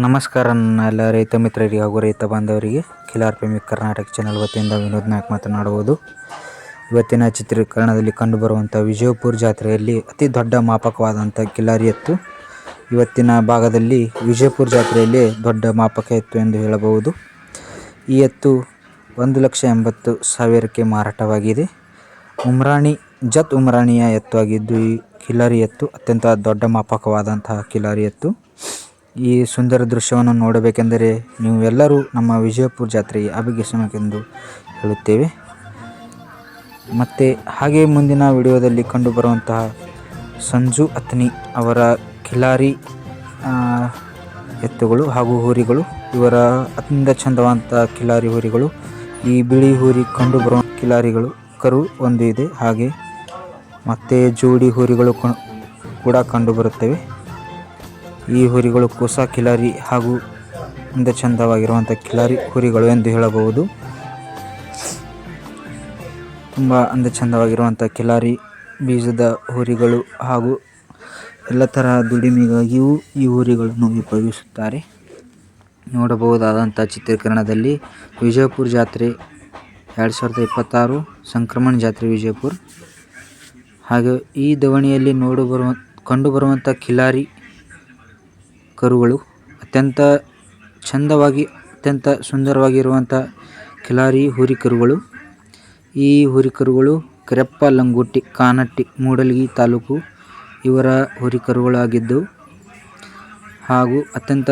ನಮಸ್ಕಾರ ನನ್ನ ಎಲ್ಲ ರೈತ ಮಿತ್ರರಿಗೆ ಹಾಗೂ ರೈತ ಬಾಂಧವರಿಗೆ. ಕಿಲಾರ್ ಪ್ರೇಮಿ ಕರ್ನಾಟಕ ಚಾನಲ್ ವತಿಯಿಂದ ವಿನೋದ್ ನಾಯಕ್ ಮಾತನಾಡುವುದು ಇವತ್ತಿನ ಚಿತ್ರೀಕರಣದಲ್ಲಿ ಕಂಡುಬರುವಂಥ ವಿಜಯಪುರ ಜಾತ್ರೆಯಲ್ಲಿ ಅತಿ ದೊಡ್ಡ ಮಾಪಕವಾದಂಥ ಕಿಲಾರಿ ಎತ್ತು. ಇವತ್ತಿನ ಭಾಗದಲ್ಲಿ ವಿಜಯಪುರ ಜಾತ್ರೆಯಲ್ಲಿ ದೊಡ್ಡ ಮಾಪಕ ಎತ್ತು ಎಂದು ಹೇಳಬಹುದು. ಈ ಎತ್ತು ಒಂದು ಲಕ್ಷ ಎಂಬತ್ತು ಸಾವಿರಕ್ಕೆ ಮಾರಾಟವಾಗಿದೆ. ಉಮ್ರಾಣಿ ಜತ್ ಉಮ್ರಾಣಿಯ ಎತ್ತು ಆಗಿದ್ದು ಈ ಕಿಲಾರಿ ಎತ್ತು ಅತ್ಯಂತ ದೊಡ್ಡ ಮಾಪಕವಾದಂತಹ ಕಿಲಾರಿ ಎತ್ತು. ಈ ಸುಂದರ ದೃಶ್ಯವನ್ನು ನೋಡಬೇಕೆಂದರೆ ನೀವು ಎಲ್ಲರೂ ನಮ್ಮ ವಿಜಯಪುರ ಜಾತ್ರೆಗೆ ಆಗಮಿಸಬೇಕೆಂದು ಹೇಳುತ್ತೇವೆ. ಮತ್ತು ಹಾಗೆ ಮುಂದಿನ ವಿಡಿಯೋದಲ್ಲಿ ಕಂಡುಬರುವಂತಹ ಸಂಜು ಅತ್ನಿ ಅವರ ಕಿಲಾರಿ ಆ, ಎತ್ತುಗಳು ಹಾಗೂ ಹೋರಿಗಳು ಇವರ ಅತ್ಯಂತ ಚಂದವಾದಂಥ ಕಿಲಾರಿ ಹೋರಿಗಳು ಈ ಬಿಳಿ ಹೋರಿ ಕಂಡುಬರುವ ಕಿಲಾರಿಗಳು ಕರು ಒಂದು ಇದೆ. ಹಾಗೆ ಮತ್ತು ಜೋಡಿ ಹೋರಿಗಳು ಕೂಡ ಕಂಡುಬರುತ್ತವೆ. ಈ ಹುರಿಗಳು ಕೋಸ, ಕಿಲಾರಿ ಹಾಗೂ ಅಂದ ಚಂದವಾಗಿರುವಂಥ ಕಿಲಾರಿ ಹುರಿಗಳು ಎಂದು ಹೇಳಬಹುದು. ತುಂಬ ಅಂದ ಚಂದವಾಗಿರುವಂಥ ಕಿಲಾರಿ ಬೀಜದ ಹುರಿಗಳು ಹಾಗೂ ಎಲ್ಲ ತರಹ ದುಡಿಮೆಗಾಗಿಯೂ ಈ ಹುರಿಗಳನ್ನು ಉಪಯೋಗಿಸುತ್ತಾರೆ. ನೋಡಬಹುದಾದಂಥ ಚಿತ್ರೀಕರಣದಲ್ಲಿ ವಿಜಯಪುರ ಜಾತ್ರೆ ಎರಡು ಸಾವಿರದ ಇಪ್ಪತ್ತಾರು, ಸಂಕ್ರಮಣ ಜಾತ್ರೆ ವಿಜಯಪುರ. ಹಾಗೆ ಈ ದವಣಿಯಲ್ಲಿ ನೋಡುಬರುವ ಕಂಡುಬರುವಂಥ ಕಿಲಾರಿ ಕರುಗಳು ಅತ್ಯಂತ ಚಂದವಾಗಿ, ಅತ್ಯಂತ ಸುಂದರವಾಗಿರುವಂಥ ಕಿಲಾರಿ ಹುರಿ ಕರುಗಳು. ಈ ಹುರಿ ಕರುಗಳು ಕರೆಪ್ಪ ಲಂಗೋಟಿ, ಕಾನಟ್ಟಿ, ಮೂಡಲಗಿ ತಾಲೂಕು ಇವರ ಹುರಿ ಕರುಗಳಾಗಿದ್ದು ಹಾಗೂ ಅತ್ಯಂತ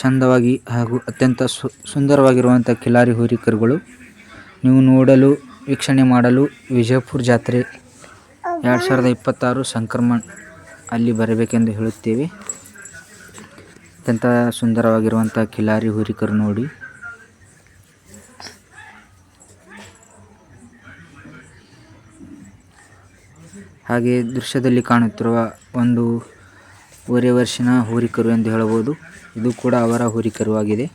ಚಂದವಾಗಿ ಹಾಗೂ ಅತ್ಯಂತ ಸು ಸುಂದರವಾಗಿರುವಂಥ ಕಿಲಾರಿ ಹುರಿ ಕರುಗಳು. ನೀವು ನೋಡಲು, ವೀಕ್ಷಣೆ ಮಾಡಲು ವಿಜಯಪುರ ಜಾತ್ರೆ ಎರಡು ಸಾವಿರದ ಇಪ್ಪತ್ತಾರು ಸಂಕ್ರಮಣ ಅಲ್ಲಿ ಬರಬೇಕೆಂದು ಹೇಳುತ್ತೇವೆ. ಅತ್ಯಂತ ಸುಂದರವಾಗಿರುವಂತಹ ಖಿಲಾರಿ ಹುರಿಕರು ನೋಡಿ. ಹಾಗೆ ದೃಶ್ಯದಲ್ಲಿ ಕಾಣುತ್ತಿರುವ ಒಂದು ಒರೆ ವರ್ಷಿನ ಹುರಿಕರು ಎಂದು ಹೇಳಬಹುದು. ಇದು ಕೂಡ ಅವರ ಹೋರಿಕರುವಾಗಿದೆ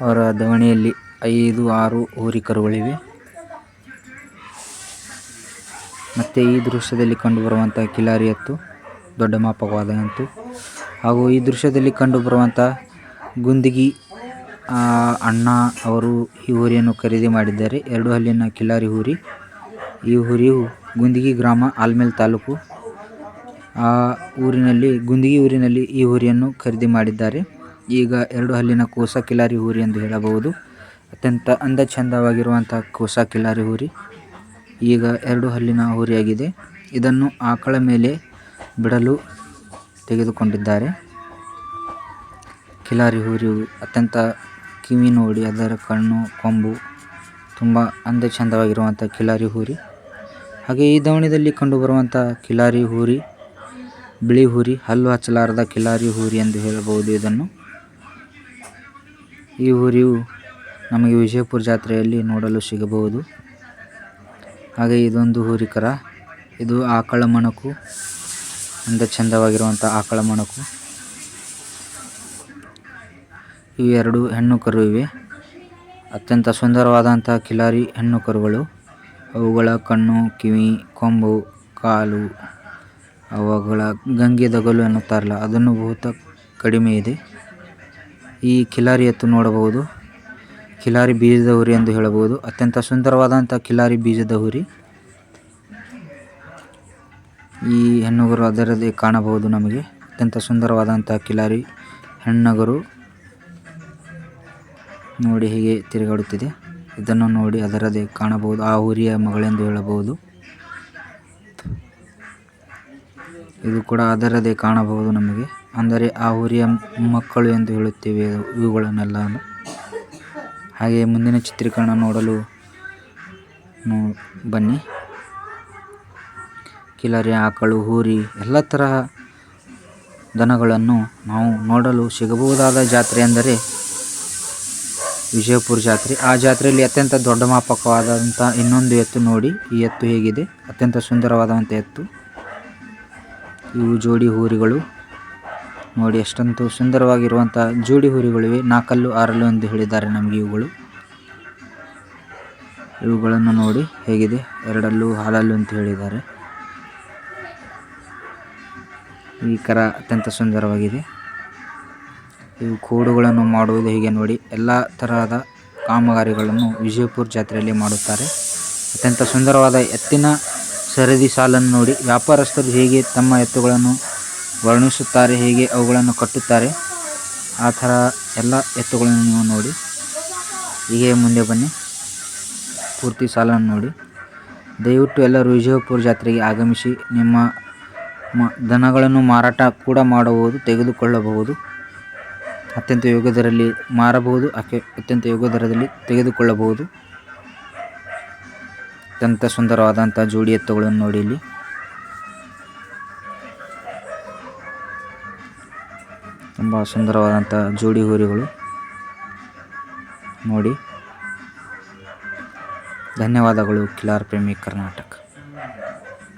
ಅವರ ದವಣಿಯಲ್ಲಿ ಐದು, ಆರು ಹೋರಿಕರುಗಳಿವೆ. ಮತ್ತೆ ಈ ದೃಶ್ಯದಲ್ಲಿ ಕಂಡುಬರುವಂಥ ಕಿಲಾರಿ ಎತ್ತು ದೊಡ್ಡ ಮಾಪಕವಾದ ಎತ್ತು ಹಾಗೂ ಈ ದೃಶ್ಯದಲ್ಲಿ ಕಂಡುಬರುವಂಥ ಗುಂದಿಗಿ ಅಣ್ಣ ಅವರು ಈ ಹೋರಿಯನ್ನು ಖರೀದಿ ಮಾಡಿದ್ದಾರೆ. ಎರಡು ಹಲ್ಲಿನ ಕಿಲಾರಿ ಹೋರಿ. ಈ ಹುರಿಯು ಗುಂದಿಗಿ ಗ್ರಾಮ ಆಲ್ಮೇಲ್ ತಾಲೂಕು. ಆ ಊರಿನಲ್ಲಿ, ಗುಂದಿಗಿ ಊರಿನಲ್ಲಿ ಈ ಹೋರಿಯನ್ನು ಖರೀದಿ ಮಾಡಿದ್ದಾರೆ. ಈಗ ಎರಡು ಹಲ್ಲಿನ ಕೋಸ ಕಿಲಾರಿ ಹೋರಿ ಎಂದು ಹೇಳಬಹುದು. ಅತ್ಯಂತ ಅಂದ ಚಂದವಾಗಿರುವಂಥ ಕೋಸ ಕಿಲಾರಿ ಹೋರಿ ಈಗ ಎರಡು ಹಲ್ಲಿನ ಹೋರಿಯಾಗಿದೆ. ಇದನ್ನು ಆಕಳ ಮೇಲೆ ಬಿಡಲು ತೆಗೆದುಕೊಂಡಿದ್ದಾರೆ. ಕಿಲಾರಿ ಹೋರಿಯು ಅತ್ಯಂತ ಕಿವಿ ನೋಡಿ, ಅದರ ಕಣ್ಣು, ಕೊಂಬು ತುಂಬ ಅಂದ ಚಂದವಾಗಿರುವಂಥ ಕಿಲಾರಿ ಹೂರಿ. ಹಾಗೆ ಈ ದವಣದಲ್ಲಿ ಕಂಡುಬರುವಂಥ ಕಿಲಾರಿ ಹೂರಿ, ಬಿಳಿ ಹೂರಿ, ಹಲ್ಲು ಹಚ್ಚಲಾರದ ಕಿಲಾರಿ ಹೂರಿ ಎಂದು ಹೇಳಬಹುದು ಇದನ್ನು. ಈ ಹುರಿಯು ನಮಗೆ ವಿಜಯಪುರ ಜಾತ್ರೆಯಲ್ಲಿ ನೋಡಲು ಸಿಗಬಹುದು. ಹಾಗೆ ಇದೊಂದು ಹೋರಿಕರ. ಇದು ಆಕಳ ಮಣಕು, ಅಂದ ಚಂದವಾಗಿರುವಂತ ಆಕಳ ಮಣಕು. ಇವು ಎರಡು ಹೆಣ್ಣು ಕರು ಇವೆ. ಅತ್ಯಂತ ಸುಂದರವಾದಂತಹ ಕಿಲಾರಿ ಹೆಣ್ಣು ಕರುಗಳು ಅವುಗಳ ಕಣ್ಣು, ಕಿವಿ, ಕೊಂಬು, ಕಾಲು, ಅವುಗಳ ಗಂಗೆ ದಗಲು ಎನ್ನುತ್ತಾರಲ್ಲ, ಅದನ್ನು ಬಹುತ ಕಡಿಮೆ ಇದೆ. ಈ ಕಿಲಾರಿ ಎತ್ತು ನೋಡಬಹುದು. ಕಿಲಾರಿ ಬೀಜದ ಹುರಿ ಎಂದು ಹೇಳಬಹುದು. ಅತ್ಯಂತ ಸುಂದರವಾದಂತಹ ಕಿಲಾರಿ ಬೀಜದ ಹುರಿ. ಈ ಹೆಣ್ಣುಗರು ಅದರದೇ ಕಾಣಬಹುದು ನಮಗೆ. ಅತ್ಯಂತ ಸುಂದರವಾದಂತಹ ಕಿಲಾರಿ ಹೆಣ್ಣಗರು ನೋಡಿ ಹೀಗೆ ತಿರುಗಾಡುತ್ತಿದೆ. ಇದನ್ನು ನೋಡಿ ಅದರದೇ ಕಾಣಬಹುದು. ಆ ಹುರಿಯ ಮಗಳೆಂದು ಹೇಳಬಹುದು. ಇದು ಕೂಡ ಅದರದೇ ಕಾಣಬಹುದು ನಮಗೆ. ಅಂದರೆ ಆ ಹುರಿಯ ಮಕ್ಕಳು ಎಂದು ಹೇಳುತ್ತೇವೆ ಇವುಗಳನ್ನೆಲ್ಲ. ಹಾಗೆ ಮುಂದಿನ ಚಿತ್ರೀಕರಣ ನೋಡಲು ಬನ್ನಿ. ಕಿಲರಿ, ಆಕಳು, ಹೋರಿ, ಎಲ್ಲ ತರಹ ದನಗಳನ್ನು ನಾವು ನೋಡಲು ಸಿಗಬಹುದಾದ ಜಾತ್ರೆ ಎಂದರೆ ವಿಜಯಪುರ ಜಾತ್ರೆ. ಆ ಜಾತ್ರೆಯಲ್ಲಿ ಅತ್ಯಂತ ದೊಡ್ಡ ಮಾಪಕವಾದಂಥ ಇನ್ನೊಂದು ಎತ್ತು ನೋಡಿ, ಈ ಎತ್ತು ಹೇಗಿದೆ. ಅತ್ಯಂತ ಸುಂದರವಾದಂಥ ಎತ್ತು. ಇವು ಜೋಡಿ ಹೋರಿಗಳು. ನೋಡಿ ಎಷ್ಟೊಂದು ಸುಂದರವಾಗಿರುವಂತಹ ಜೋಡಿ ಹುರಿಗಳಿವೆ. ನಾಲ್ಕಲ್ಲು ಆರಲ್ಲು ಎಂದು ಹೇಳಿದ್ದಾರೆ ನಮಗೆ ಇವುಗಳು. ಇವುಗಳನ್ನು ನೋಡಿ ಹೇಗಿದೆ. ಎರಡಲ್ಲೂ, ಹಾಲಲ್ಲು ಅಂತ ಹೇಳಿದ್ದಾರೆ. ಈ ಕರ ಅತ್ಯಂತ ಸುಂದರವಾಗಿದೆ. ಇವು ಕೂಡುಗಳನ್ನು ಮಾಡುವುದು ಹೀಗೆ ನೋಡಿ ಎಲ್ಲ ತರಹದ ಕಾಮಗಾರಿಗಳನ್ನು ವಿಜಯಪುರ ಜಾತ್ರೆಯಲ್ಲಿ ಮಾಡುತ್ತಾರೆ. ಅತ್ಯಂತ ಸುಂದರವಾದ ಎತ್ತಿನ ಸರದಿ ಸಾಲನ್ನು ನೋಡಿ ವ್ಯಾಪಾರಸ್ಥರು ಹೇಗೆ ತಮ್ಮ ಎತ್ತುಗಳನ್ನು ವರ್ಣಿಸುತ್ತಾರೆ, ಹೇಗೆ ಅವುಗಳನ್ನು ಕಟ್ಟುತ್ತಾರೆ, ಆ ಥರ ಎಲ್ಲ ಎತ್ತುಗಳನ್ನು ನೀವು ನೋಡಿ. ಹೀಗೆ ಮುಂದೆ ಬನ್ನಿ. ಪೂರ್ತಿ ಸಾಲನ್ನು ನೋಡಿ. ದಯವಿಟ್ಟು ಎಲ್ಲರೂ ವಿಜಯಪುರ ಜಾತ್ರೆಗೆ ಆಗಮಿಸಿ, ನಿಮ್ಮ ಮ, ದನಗಳನ್ನು ಮಾರಾಟ ಕೂಡ ಮಾಡಬಹುದು, ತೆಗೆದುಕೊಳ್ಳಬಹುದು. ಅತ್ಯಂತ ಯೋಗ್ಯ ದರದಲ್ಲಿ ಮಾರಬಹುದು ಅಕೆ ಅತ್ಯಂತ ಯೋಗ್ಯ ದರದಲ್ಲಿ ತೆಗೆದುಕೊಳ್ಳಬಹುದು. ಅತ್ಯಂತ ಸುಂದರವಾದಂಥ ಜೋಡಿ ಎತ್ತುಗಳನ್ನು ನೋಡಿ ಇಲ್ಲಿ. ತುಂಬ ಸುಂದರವಾದಂಥ ಜೋಡಿ ಹೋರಿಗಳು ನೋಡಿ. ಧನ್ಯವಾದಗಳು ಕಿಲಾರ್ ಪ್ರೇಮಿ ಕರ್ನಾಟಕ.